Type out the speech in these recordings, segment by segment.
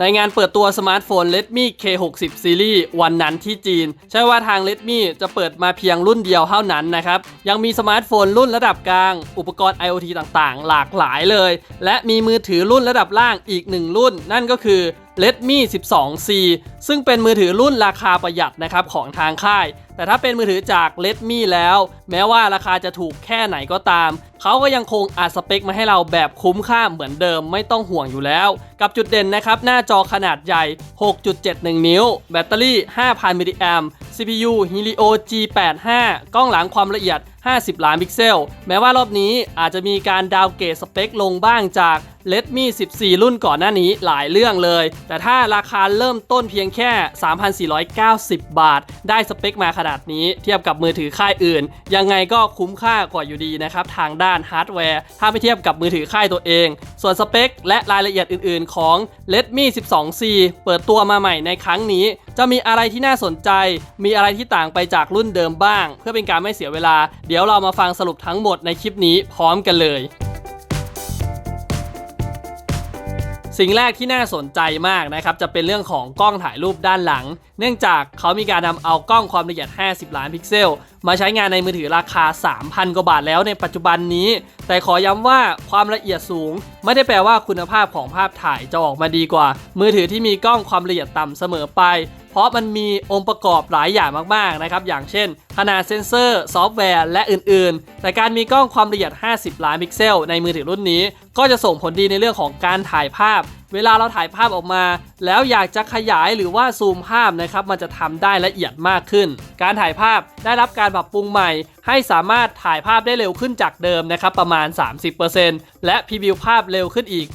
ในงานเปิดตัวสมาร์ทโฟน Redmi K60 Series วันนั้นที่จีน ใช่ว่าทาง Redmi จะเปิดมาเพียงรุ่นเดียวเท่านั้นนะครับ ยังมีสมาร์ทโฟนรุ่นระดับกลาง อุปกรณ์ IoT ต่างๆ หลากหลายเลย และมีมือถือรุ่นระดับล่างอีกหนึ่งรุ่น นั่นก็คือ Redmi 12C ซึ่งเป็นมือถือรุ่นราคาประหยัดนะครับของทางค่าย แต่ถ้าเป็นมือถือจาก Redmi แล้ว แม้ว่าราคาจะถูกแค่ไหนก็ตาม เขาก็ยังคงอัดสเปคมาให้เราแบบคุ้มค่าเหมือนเดิมไม่ต้องห่วงอยู่แล้ว กับจุดเด่นนะครับหน้าจอขนาดใหญ่ 6.71 นิ้ว แบตเตอรี่ 5,000มิลลิแอม CPU Helio G85 กล้องหลังความละเอียด 50 ล้านพิกเซล แม้ว่ารอบนี้อาจจะมีการดาวเกตสเปคลงบ้างจาก Redmi 14 รุ่นก่อนหน้านี้หลายเรื่องเลย แต่ถ้าราคาเริ่มต้นเพียงแค่ 3,490 บาท ได้สเปคมาขนาดนี้เทียบกับมือถือค่ายอื่น ยังไงก็คุ้มค่ากว่าอยู่ดีนะครับ ทางด้านฮาร์ดแวร์ ถ้าไปเทียบกับมือถือค่ายตัวเอง ส่วนสเปค และรายละเอียดอื่นๆ ของ Redmi 12C เปิดตัวมาใหม่ในครั้งนี้ จะมีอะไรที่น่าสนใจ มีอะไรที่ต่างไปจากรุ่นเดิมบ้าง เพื่อเป็นการไม่เสียเวลา เดี๋ยวเรามาฟังสรุปทั้งหมดในคลิปนี้พร้อมกันเลย สิ่งแรกที่น่าสนใจมากนะครับจะเป็นเรื่องของกล้องถ่ายรูปด้านหลัง เนื่องจากเขามีการนำเอากล้องความละเอียด 50 ล้านพิกเซล มาใช้งานในมือถือราคา 3,000 กว่าบาทแล้วในปัจจุบันนี้ แต่ขอย้ำว่าความละเอียดสูง ไม่ได้แปลว่าคุณภาพของภาพถ่ายจะออกมาดีกว่า มือถือที่มีกล้องความละเอียดต่ำเสมอไป เพราะมันมีองค์ประกอบหลายอย่างมากๆนะครับอย่างเช่น ขนาดเซ็นเซอร์ ซอฟต์แวร์ และอื่นๆ แต่การมีกล้องความละเอียด 50 ล้านพิกเซล ในมือถือรุ่นนี้ ก็จะส่งผลดีในเรื่องของการถ่ายภาพ เวลาเราถ่ายภาพออกมา แล้วอยากจะขยายหรือว่าซูมภาพนะครับ มันจะทำได้ละเอียดมากขึ้น การถ่ายภาพได้รับการปรับปรุงใหม่ ให้สามารถถ่ายภาพได้เร็วขึ้นจากเดิมนะครับประมาณ 30%และพรีวิวภาพเร็วขึ้นอีก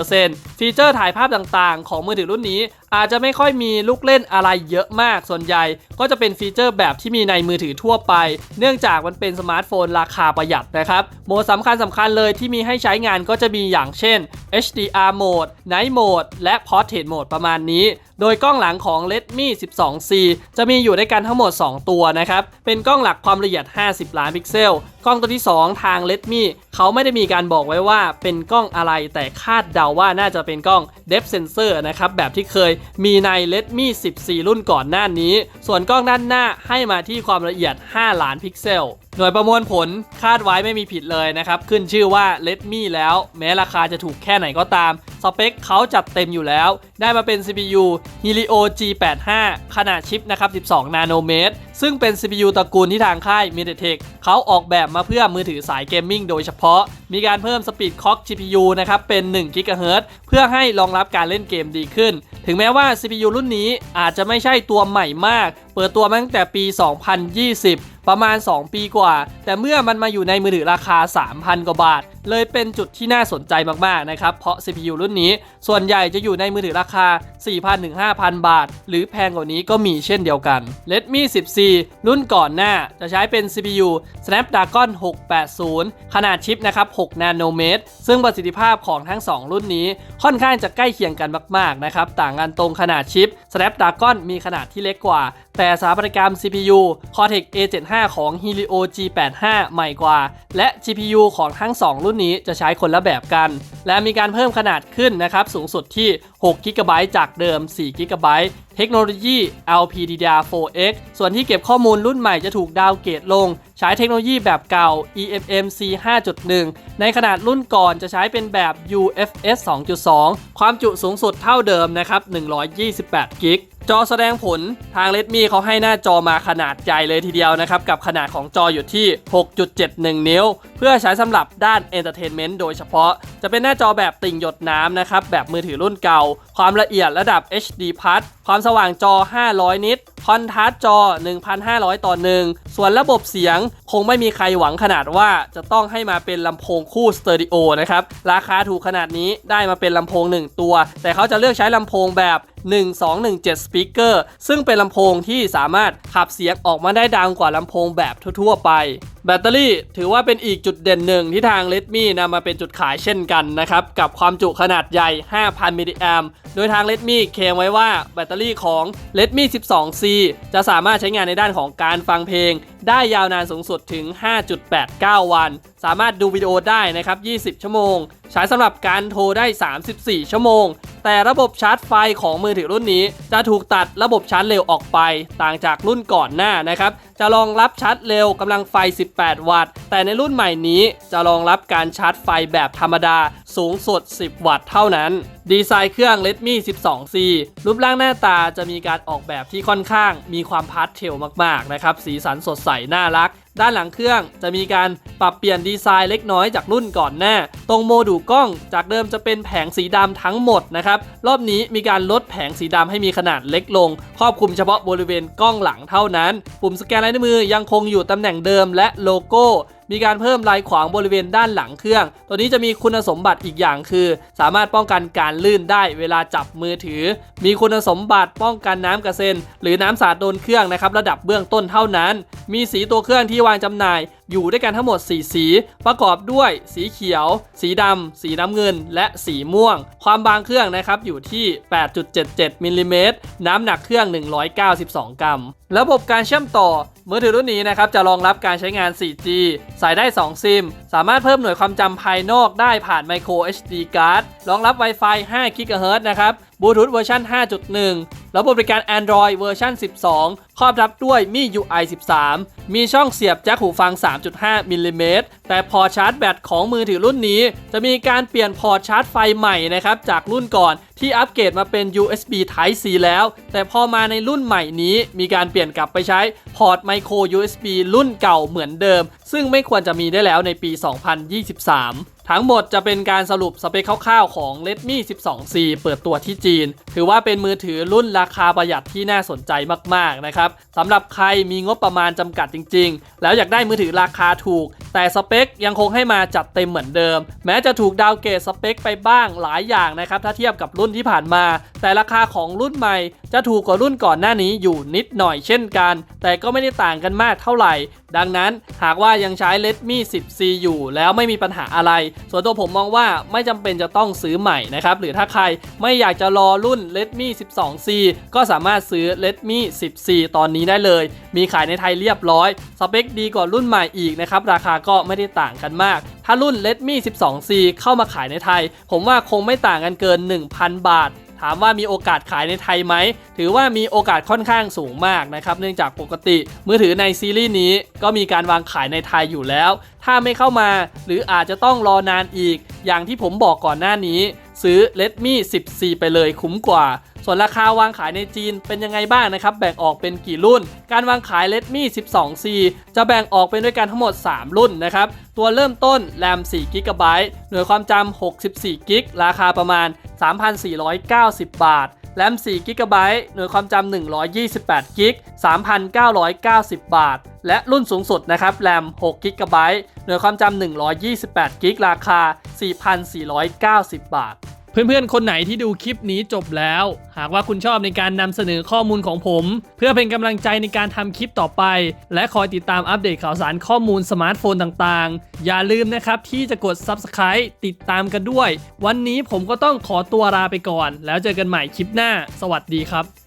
50%ฟีเจอร์ถ่ายภาพต่างๆ ของมือถือรุ่นนี้ อาจจะไม่ค่อยมีลูกเล่นอะไรเยอะมากส่วนใหญ่ ก็จะเป็นฟีเจอร์แบบที่มีในมือถือทั่วไป เนื่องจากมันเป็นสมาร์ทโฟนราคาประหยัดนะครับโหมดสำคัญสำคัญเลยที่มีให้ใช้งานก็จะมีอย่างเช่น HDR Mode Night Mode และ Portrait Mode ประมาณนี้ โดยกล้องหลังของ Redmi 12C จะมีอยู่ด้วยกันทั้งหมด 2 ตัวนะครับ เป็นกล้องหลักความละเอียด 50 ล้านพิกเซล กล้องตัวที่ 2 ทาง Redmi เขาไม่ได้มีการบอกไว้ว่าเป็นกล้องอะไร แต่คาดเดาว่าน่าจะเป็นกล้อง Depth Sensor นะครับ แบบที่เคยมีใน Redmi 14 รุ่นก่อนหน้านี้ ส่วนกล้องด้านหน้าให้มาที่ความละเอียด 5 ล้านพิกเซล หน่วยประมวลผลคาดไว้ไม่มีผิดเลยนะครับ ขึ้นชื่อว่า Redmi แล้ว แม้ราคาจะถูกแค่ไหนก็ตาม สเปคเขาจัดเต็มอยู่แล้ว ได้มาเป็น CPU Helio G85 ขนาดชิปนะครับ 12 นาโนเมตร ซึ่งเป็น CPU ตระกูลที่ทางค่าย MediaTek เขาออกแบบมาเพื่อมือถือสายเกมมิ่งโดยเฉพาะ มีการเพิ่มสปีดคล็อก GPU นะครับ เป็น1 GHz เพื่อให้รองรับการเล่นเกมดีขึ้น ถึงแม้ว่า CPU รุ่นนี้อาจจะไม่ใช่ตัวใหม่มาก เปิดตัวมาตั้งแต่ปี 2020 ประมาณ 2 ปีกว่า แต่เมื่อมันมาอยู่ในมือถือราคา 3,000 กว่าบาท เลยเป็นจุดที่น่าสนใจมากๆนะครับเพราะ CPU รุ่นนี้ ส่วนใหญ่จะอยู่ในมือถือราคา 4,000ถึง5,000 บาท หรือแพงกว่านี้ก็มีเช่นเดียวกัน Redmi 10C รุ่นก่อนหน้าจะใช้เป็น CPU Snapdragon 680 ขนาดชิปนะครับ6นาโนเมตรซึ่งประสิทธิภาพของทั้ง 2 รุ่นนี้ค่อนข้างจะใกล้เคียงกันมากๆนะครับต่างกันตรงขนาดชิป Snapdragon มีขนาดที่เล็กกว่า แต่สถาปัตยกรรม CPU Cortex A75 ของ Helio G85 ใหม่กว่า และ GPU ของทั้ง 2 รุ่นนี้จะใช้คนละแบบกัน และมีการเพิ่มขนาดขึ้นนะครับ สูงสุดที่6 g b จากเดิม4 g b เทคโนโลยี LPDDR4X ส่วนที่เก็บข้อมูลรุ่นใหม่จะถูกดาวเกรดลง ใช้เทคโนโลยีแบบเก่า eMMC 5.1 ในขนาดรุ่นก่อนจะใช้เป็นแบบ UFS 2.2 ความจุสูงสุดเท่าเดิมนะครับ 128 กิกจอแสดงผลทาง Redmi เขาให้หน้าจอมาขนาดใหญ่เลยทีเดียวนะครับ กับขนาดของจออยู่ที่ 6.71 นิ้ว เพื่อใช้สำหรับด้าน Entertainment โดยเฉพาะ จะเป็นหน้าจอแบบติ่งหยดน้ำนะครับ แบบมือถือรุ่นเก่า ความละเอียดระดับ HD Plus ความสว่างจอ 500 นิตคอนทราสต์จอ 1,500 ต่อ1ส่วนระบบเสียงคงไม่มีใครหวังขนาดว่าจะต้องให้มาเป็นลำโพงคู่สเตอริโอนะครับ ราคาถูกขนาดนี้ได้มาเป็นลำโพง 1 ตัว แต่เขาจะเลือกใช้ลำโพงแบบ 1217 Speaker ซึ่งเป็นลำโพงที่สามารถขับเสียงออกมาได้ดังกว่าลำโพงแบบทั่ว ๆ ไป แบตเตอรี่ถือว่าเป็นอีกจุดเด่นหนึ่งที่ทาง Redmi นำมาเป็นจุดขายเช่นกันนะครับ กับความจุขนาดใหญ่ 5,000 มิลลิแอมโดยทาง Redmi เคลมไว้ว่าแบตเตอรี่ของ Redmi 12C จะสามารถใช้งานในด้านของการฟังเพลงได้ยาวนานสูงสุดถึง 5.89 วัน สามารถดูวิดีโอได้นะครับ 20 ชั่วโมง ใช้สำหรับการโทรได้ 34 ชั่วโมง แต่ระบบชาร์จไฟของมือถือรุ่นนี้ จะถูกตัดระบบชาร์จเร็วออกไป ต่างจากรุ่นก่อนหน้านะครับ จะรองรับชาร์จเร็วกำลังไฟ 18 วัตต์ แต่ในรุ่นใหม่นี้จะรองรับการชาร์จไฟแบบธรรมดา สูงสุด 10 วัตต์เท่านั้น ดีไซน์เครื่อง Redmi 12C รูปร่างหน้าตาจะมีการออกแบบที่ค่อนข้างมีความพาสเทลมากๆนะครับ สีสันสดใสน่ารัก ด้านหลังเครื่องจะมีการปรับเปลี่ยนดีไซน์เล็กน้อยจากรุ่นก่อนหน้า ตรงโมดูลกล้องจากเดิมจะเป็นแผงสีดำทั้งหมดนะครับ รอบนี้มีการลดแผงสีดำให้มีขนาดเล็กลง ครอบคลุมเฉพาะบริเวณกล้องหลังเท่านั้น ปุ่มสแกนลายนิ้วมือยังคงอยู่ตำแหน่งเดิมและโลโก้ มีการเพิ่มลายขวางบริเวณด้านหลังเครื่อง ตัวนี้จะมีคุณสมบัติอีกอย่างคือ สามารถป้องกันการลื่นได้เวลาจับมือถือ มีคุณสมบัติป้องกันน้ำกระเซ็นหรือน้ำสาดโดนเครื่องนะครับระดับเบื้องต้นเท่านั้น มีสีตัวเครื่องที่วางจำหน่าย อยู่ด้วยกันทั้งหมด 4 สี ประกอบด้วยสีเขียว สีดำ สีน้ำเงิน และสีม่วง ความบางเครื่องนะครับอยู่ที่ 8.77มิลลิเมตรน้ำหนักเครื่อง 192 กรัม ระบบการเชื่อมต่อมือถือรุ่นนี้นะครับจะรองรับการใช้งาน 4G ใส่ได้ 2 ซิม สามารถเพิ่มหน่วยความจำภายนอกได้ผ่าน Micro SD Card รองรับ Wi-Fi 5 GHz นะครับบลูทูธเวอร์ชัน5.1 ระบบบริการ Android เวอร์ชัน12 ครอบรับด้วยมี UI 13 มีช่องเสียบแจ็คหูฟัง 3.5 มิลลิเมตร แต่พอชาร์จแบตของมือถือรุ่นนี้ จะมีการเปลี่ยนพอชาร์จไฟใหม่นะครับ จากรุ่นก่อนที่อัปเกรดมาเป็น USB Type C แล้ว แต่พอมาในรุ่นใหม่นี้ มีการเปลี่ยนกลับไปใช้พอร์ต Micro USB รุ่นเก่าเหมือนเดิม ซึ่งไม่ควรจะมีได้แล้วในปี 2023 ทั้งหมดจะเป็นการสรุปสเปคคร่าวๆของ Redmi 12C เปิดตัวที่จีน ถือว่าเป็นมือถือรุ่นราคาประหยัดที่น่าสนใจมากๆนะครับสำหรับใครมีงบประมาณจำกัดจริง ๆ แล้วอยากได้มือถือราคาถูก แต่สเปคยังคงให้มาจัดเต็มเหมือนเดิม แม้จะถูกดาวเกรดสเปคไปบ้างหลายอย่างนะครับถ้าเทียบกับรุ่นที่ผ่านมา แต่ราคาของรุ่นใหม่ จะถูกกว่ารุ่นก่อนหน้านี้อยู่นิดหน่อยเช่นกัน แต่ก็ไม่ได้ต่างกันมากเท่าไหร่ ดังนั้นหากว่ายังใช้ Redmi 10C อยู่ แล้วไม่มีปัญหาอะไร ส่วนตัวผมมองว่าไม่จำเป็นจะต้องซื้อใหม่นะครับหรือถ้าใครไม่อยากจะรอรุ่น Redmi 12C ก็สามารถซื้อ Redmi 10C ตอนนี้ได้เลย มีขายในไทยเรียบร้อย สเปคดีกว่ารุ่นใหม่อีกนะครับราคาก็ไม่ได้ต่างกันมาก ถ้ารุ่น Redmi 12C เข้ามาขายในไทย ผมว่าคงไม่ต่างกันเกิน 1,000 บาทถามว่ามีโอกาสขายในไทยไหม ถือว่ามีโอกาสค่อนข้างสูงมากนะครับ เนื่องจากปกติ มือถือในซีรีส์นี้ก็มีการวางขายในไทยอยู่แล้ว ถ้าไม่เข้ามา หรืออาจจะต้องรอนานอีก อย่างที่ผมบอกก่อนหน้านี้ ซื้อ Redmi 10C ไปเลยคุ้มกว่า ส่วนราคาวางขายในจีนเป็นยังไงบ้างนะครับ แบ่งออกเป็นกี่รุ่น การวางขาย Redmi 12C จะแบ่งออกเป็นด้วยกันทั้งหมด 3 รุ่นนะครับ ตัวเริ่มต้น RAM 4 g b หน่วยความจำ64 g b ราคาประมาณ 3,490 บาทแรม4 g b หน่วยความจำ128 g b 3,990 บาท และรุ่นสูงสุดนะครับแรม6 g b หน่วยความจำ128 g b ราคา 4,490 บาท เพื่อนๆ คนไหนที่ดูคลิปนี้จบแล้ว หากว่าคุณชอบในการนำเสนอข้อมูลของผม เพื่อเป็นกำลังใจในการทำคลิปต่อไป และคอยติดตามอัปเดตข่าวสารข้อมูลสมาร์ทโฟนต่างๆ อย่าลืมนะครับที่จะกด Subscribe ติดตามกันด้วย วันนี้ผมก็ต้องขอตัวลาไปก่อน แล้วเจอกันใหม่คลิปหน้า สวัสดีครับ